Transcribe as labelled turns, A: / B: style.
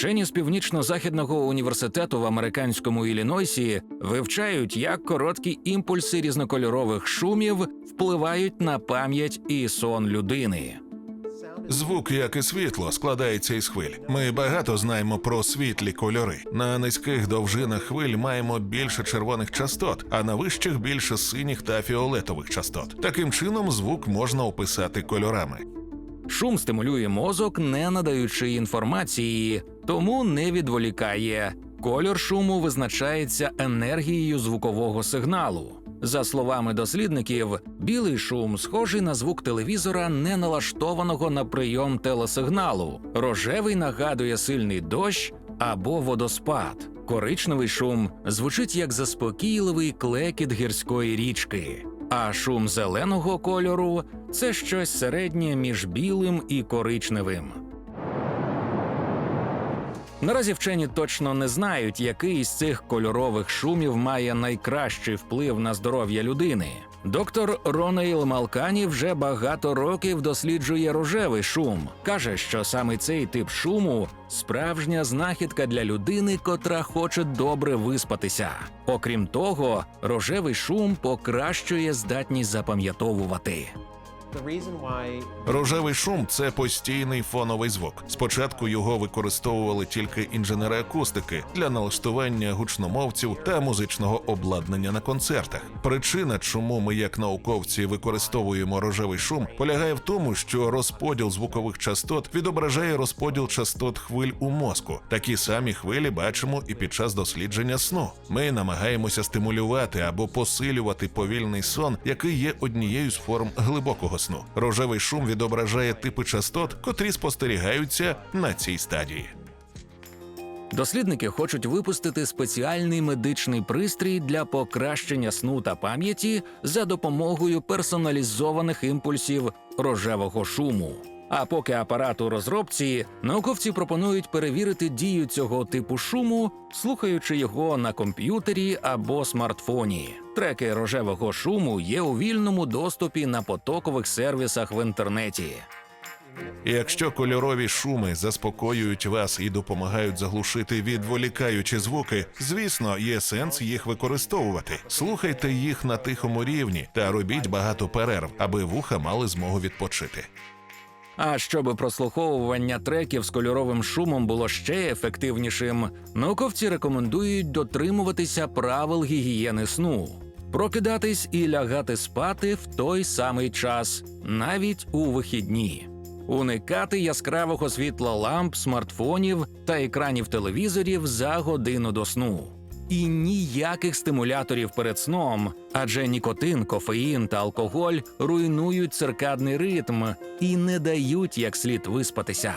A: Вчені з північно-західного університету в американському Іллінойсі вивчають, як короткі імпульси різнокольорових шумів впливають на пам'ять і сон людини.
B: Звук, як і світло, складається із хвиль. Ми багато знаємо про світлі кольори. На низьких довжинах хвиль маємо більше червоних частот, а на вищих більше синіх та фіолетових частот. Таким чином, звук можна описати кольорами.
A: Шум стимулює мозок, не надаючи інформації, тому не відволікає. Кольор шуму визначається енергією звукового сигналу. За словами дослідників, білий шум схожий на звук телевізора, не налаштованого на прийом телесигналу. Рожевий нагадує сильний дощ або водоспад. Коричневий шум звучить як заспокійливий клекіт гірської річки. А шум зеленого кольору це щось середнє між білим і коричневим. Наразі вчені точно не знають, який із цих кольорових шумів має найкращий вплив на здоров'я людини. Доктор Ронейл Малкані вже багато років досліджує рожевий шум. каже, що саме цей тип шуму справжня знахідка для людини, котра хоче добре виспатися. Окрім того, рожевий шум покращує здатність запам'ятовувати.
B: Рожевий шум це постійний фоновий звук. Спочатку його використовували тільки інженери акустики для налаштування гучномовців та музичного обладнання на концертах. Причина, чому ми, як науковці, використовуємо рожевий шум, полягає в тому, що розподіл звукових частот відображає розподіл частот хвиль у мозку. Такі самі хвилі бачимо і під час дослідження сну. Ми намагаємося стимулювати або посилювати повільний сон, який є однією з форм глибокого сну. Рожевий шум відображає типи частот, котрі спостерігаються на цій стадії.
A: Дослідники хочуть випустити спеціальний медичний пристрій для покращення сну та пам'яті за допомогою персоналізованих імпульсів рожевого шуму. А поки апарат у розробці, науковці пропонують перевірити дію цього типу шуму, слухаючи його на комп'ютері або смартфоні. Треки рожевого шуму є у вільному доступі на потокових сервісах в інтернеті.
B: Якщо кольорові шуми заспокоюють вас і допомагають заглушити відволікаючі звуки, звісно, є сенс їх використовувати. Слухайте їх на тихому рівні та робіть багато перерв, аби вуха мали змогу відпочити.
A: А щоб прослуховування треків з кольоровим шумом було ще ефективнішим, науковці рекомендують дотримуватися правил гігієни сну, прокидатись і лягати спати в той самий час, навіть у вихідні. Уникати яскравого світла ламп, смартфонів та екранів телевізорів за годину до сну. І ніяких стимуляторів перед сном, адже нікотин, кофеїн та алкоголь руйнують циркадний ритм і не дають як слід виспатися.